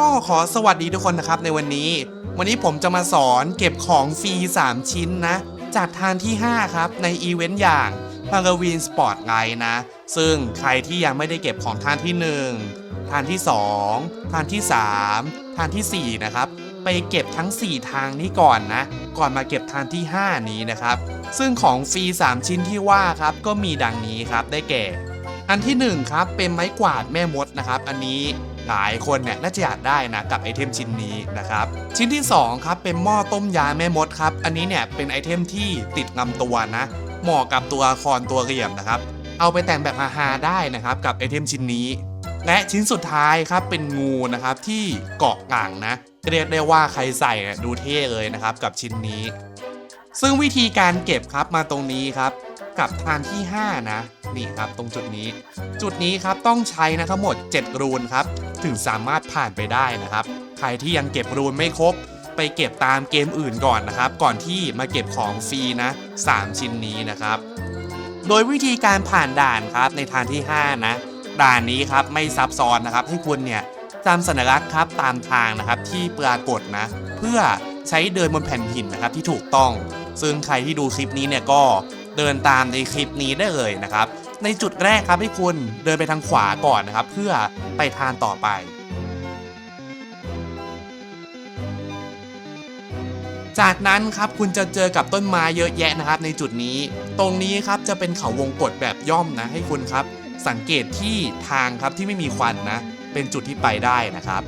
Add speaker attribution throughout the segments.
Speaker 1: ก็ขอสวัสดีทุกคนนะครับในวันนี้ วันนี้ผมจะมาสอนเก็บของฟรี 3 ชิ้นนะ จากทางที่ 5 ครับ ในอีเวนต์อย่าง h a l l o w e e n Sport Guide นะ ซึ่งใครที่ยังไม่ได้เก็บของทานที่ 1 ทานที่ 2 ทานที่ 3 ทานทีสี่ 4 นะครับ ไปเก็บทั้ง 4 ทางนี้ก่อนนะ ก่อนมาเก็บทานที่ 5 นี้นะครับ ซึ่งของฟรี 3 ชิ้นที่ว่าครับก็มีดังนี้ครับได้แก่ อันที่ 1 ครับเป็นไม้กวาดแม่มดนะครับ อันนี้ หลายคนเนี่ยน่าจะอยากได้นะกับไอเทมชิ้นนี้นะครับชิ้นที่2ครับเป็นหม้อต้มยาแม่มดครับอันนี้เนี่ยเป็นไอเทมที่ติดงำตัวนะเหมาะกับตัวละครตัวเหลี่ยมนะครับ เอาไปแต่งแบบฮาๆได้นะครับกับไอเทมชิ้นนี้ และชิ้นสุดท้ายครับเป็นงูนะครับที่เกาะกลางนะเรียกได้ว่าใครใส่เนี่ยดูเท่เลยนะครับกับชิ้นนี้ ซึ่งวิธีการเก็บครับมาตรงนี้ครับกับทานที่ 5 นะ นี่ครับตรงจุดนี้ จุดนี้ครับต้องใช้นะทั้งหมด 7 รูนครับ ถึงสามารถผ่านไปได้นะครับ ใครที่ยังเก็บรูนไม่ครบ ไปเก็บตามเกมอื่นก่อนนะครับ ก่อนที่มาเก็บของฟรีนะ 3 ชิ้นนี้นะครับ โดยวิธีการผ่านด่านครับในทางที่ 5 นะ ด่านนี้ครับไม่ซับซ้อนนะครับ ให้คุณเนี่ยจำสัญลักษณ์ครับตามทางนะครับที่ปรากฏนะ เพื่อใช้เดินบนแผ่นหินนะครับที่ถูกต้อง ซึ่งใครที่ดูคลิปนี้เนี่ยก็เดินตามในคลิปนี้ได้เลยนะครับ ในจุดแรกครับให้คุณเดินไปทางขวาก่อนนะครับ เพื่อไปทานต่อไปจากนั้นครับคุณจะเจอกับต้นไม้เยอะแยะนะครับในจุดนี้ ตรงนี้ครับจะเป็นเขาวงกฏแบบย่อมนะให้คุณครับ สังเกตที่ทางครับที่ไม่มีควันนะ เป็นจุดที่ไปได้นะครับ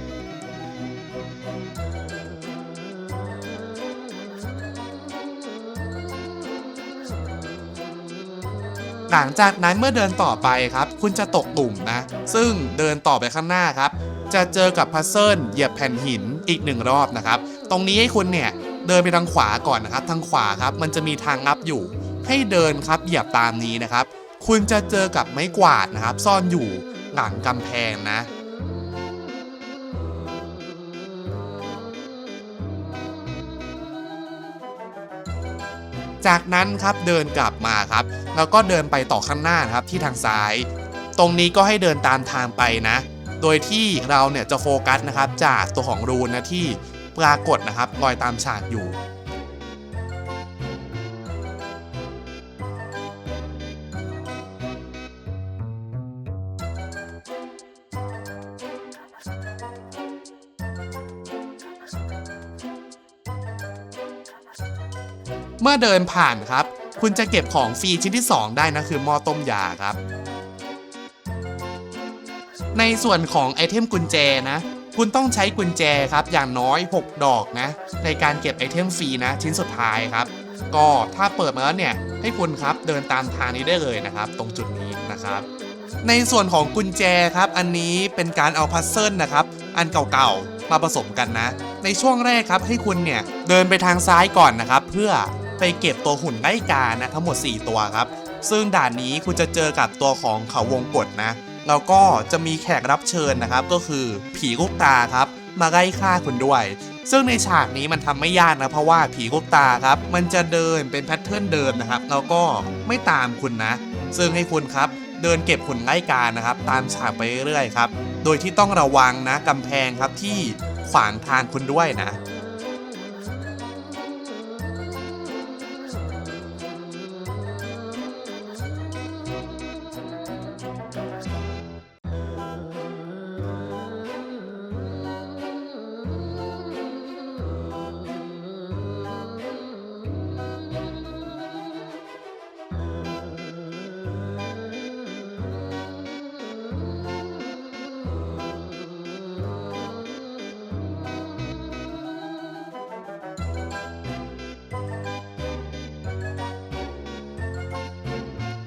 Speaker 1: หลังจากนั้นเมื่อเดินต่อไปครับ คุณจะตกตุ่มนะ ซึ่งเดินต่อไปข้างหน้าครับ จะเจอกับพัซเซิลเหยียบแผ่นหินอีกหนึ่งรอบนะครับ ตรงนี้ให้คุณเนี่ยเดินไปทางขวาก่อนนะครับ ทางขวาครับ มันจะมีทางลับอยู่ ให้เดินครับเหยียบตามนี้นะครับ คุณจะเจอกับไม้กวาดนะครับ ซ่อนอยู่หลังกำแพงนะ จากนั้นครับเดินกลับมาครับแล้วก็เดินไปต่อข้างหน้านครับที่ทางซ้าย ตรงนี้ก็ให้เดินตามทางไปนะ โดยที่เราเนี่ยจะโฟกัสนะครับจากตัวของรูนนะที่ปรากฏนะครับรอยตามฉากอยู่ เมื่อเดินผ่านครับ คุณจะเก็บของฟรีชิ้นที่ 2 ได้นะคือหม้อต้มยาครับ ในส่วนของไอเทมกุญแจนะ คุณต้องใช้กุญแจครับอย่างน้อย 6 ดอกนะ ในการเก็บไอเทมฟรีนะ ชิ้นสุดท้ายครับ ก็ถ้าเปิดมาแล้วเนี่ยให้คุณครับเดินตามทางนี้ได้เลยนะครับ ตรงจุดนี้นะครับในส่วนของกุญแจครับ อันนี้เป็นการเอาพัซเซิลนะครับ อันเก่าๆ มาผสมกันนะ ในช่วงแรกครับให้คุณเนี่ย เดินไปทางซ้ายก่อนนะครับ เพื่อ ไปเก็บตัวหุ่นไล่กานะทั้งหมด 4 ตัวครับ ซึ่งด่านนี้คุณจะเจอกับตัวของเขาวงกฏนะ แล้วก็จะมีแขกรับเชิญนะครับ ก็คือผีลูกตาครับ มาไล่ฆ่าคุณด้วย ซึ่งในฉากนี้มันทำไม่ยากนะ เพราะว่าผีลูกตาครับ มันจะเดินเป็นแพทเทิร์นเดิมนะครับ แล้วก็ไม่ตามคุณนะ ซึ่งให้คุณครับเดินเก็บหุ่นไล่กานะครับ ตามฉากไปเรื่อยๆครับ โดยที่ต้องระวังนะกำแพงครับที่ขวางทางคุณด้วยนะ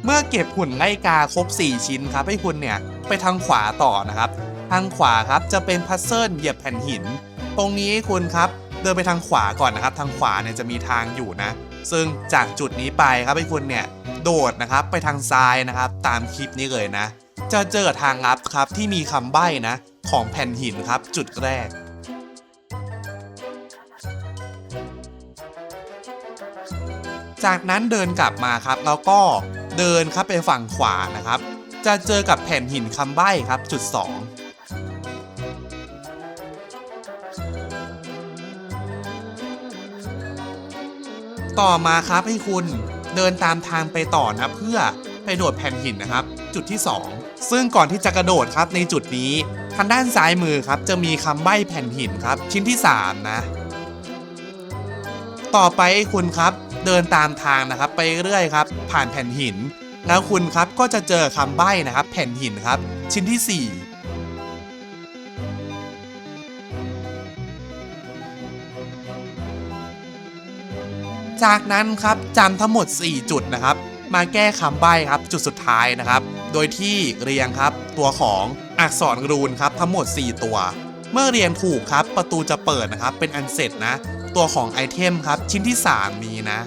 Speaker 1: เมื่อเก็บหุ่นไล่กาครบ 4 ชิ้นครับให้คุณเนี่ยไปทางขวาต่อนะครับ ทางขวาครับจะเป็นพัซเซิลเหยียบแผ่นหิน ตรงนี้ให้คุณครับเดินไปทางขวาก่อนนะครับ ทางขวาเนี่ยจะมีทางอยู่นะ ซึ่งจากจุดนี้ไปครับให้คุณเนี่ยโดดนะครับไปทางซ้ายนะครับ ตามคลิปนี้เลยนะ จะเจอทางลับครับที่มีคำใบ้นะของแผ่นหินครับจุดแรกจากนั้นเดินกลับมาครับแล้วก็ เดินครับไปฝั่งขวานะครับ จะเจอกับแผ่นหินคำใบ้ครับจุด 2ต่อมาครับให้คุณเดินตามทางไปต่อนะเพื่อไปโดดแผ่นหินนะครับ จุดที่ 2 ซึ่งก่อนที่จะกระโดดครับในจุดนี้ทางด้านซ้ายมือครับ จะมีคำใบ้แผ่นหินครับ ชิ้นที่ 3 นะ ต่อไปให้คุณครับ เดินตามทางนะครับ ไปเรื่อยครับ ผ่านแผ่นหิน แล้วคุณครับก็จะเจอคำใบ้นะครับ แผ่นหินครับ ชิ้นที่ 4จากนั้นครับจำทั้งหมด 4 จุดนะครับ มาแก้คำใบ้ครับจุดสุดท้ายนะครับ โดยที่เรียงครับ ตัวของอักษรรูนครับทั้งหมด 4 ตัว เมื่อเรียงถูกครับประตูจะเปิดนะครับ เป็นอันเสร็จนะ ตัวของไอเทมครับ ชิ้นที่3มีนะ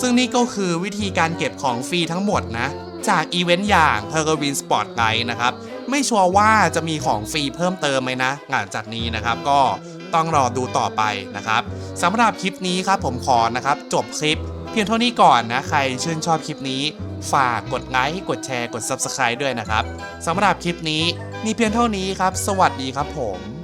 Speaker 1: ซึ่งนี่ก็คือวิธีการเก็บของฟรีทั้งหมดนะ จากอีเวนต์อย่าง h a l l o w e e n Sport Night นะครับ ไม่ชัวร์ว่าจะมีของฟรีเพิ่มเติมไหมนะหลังจากนี้นะครับก็ต้องรอดูต่อไปนะครับสำหรับคลิปนี้ครับผมขอนะครับ จบคลิป พียงเท่านี้ก่อนนะ ใครชื่นชอบคลิปนี้ ฝากกดไลค์กดแชร์กด Subscribe ด้วยนะครับสำหรับคลิปนี้มีเพียงเท่านี้ครับ สวัสดีครับผม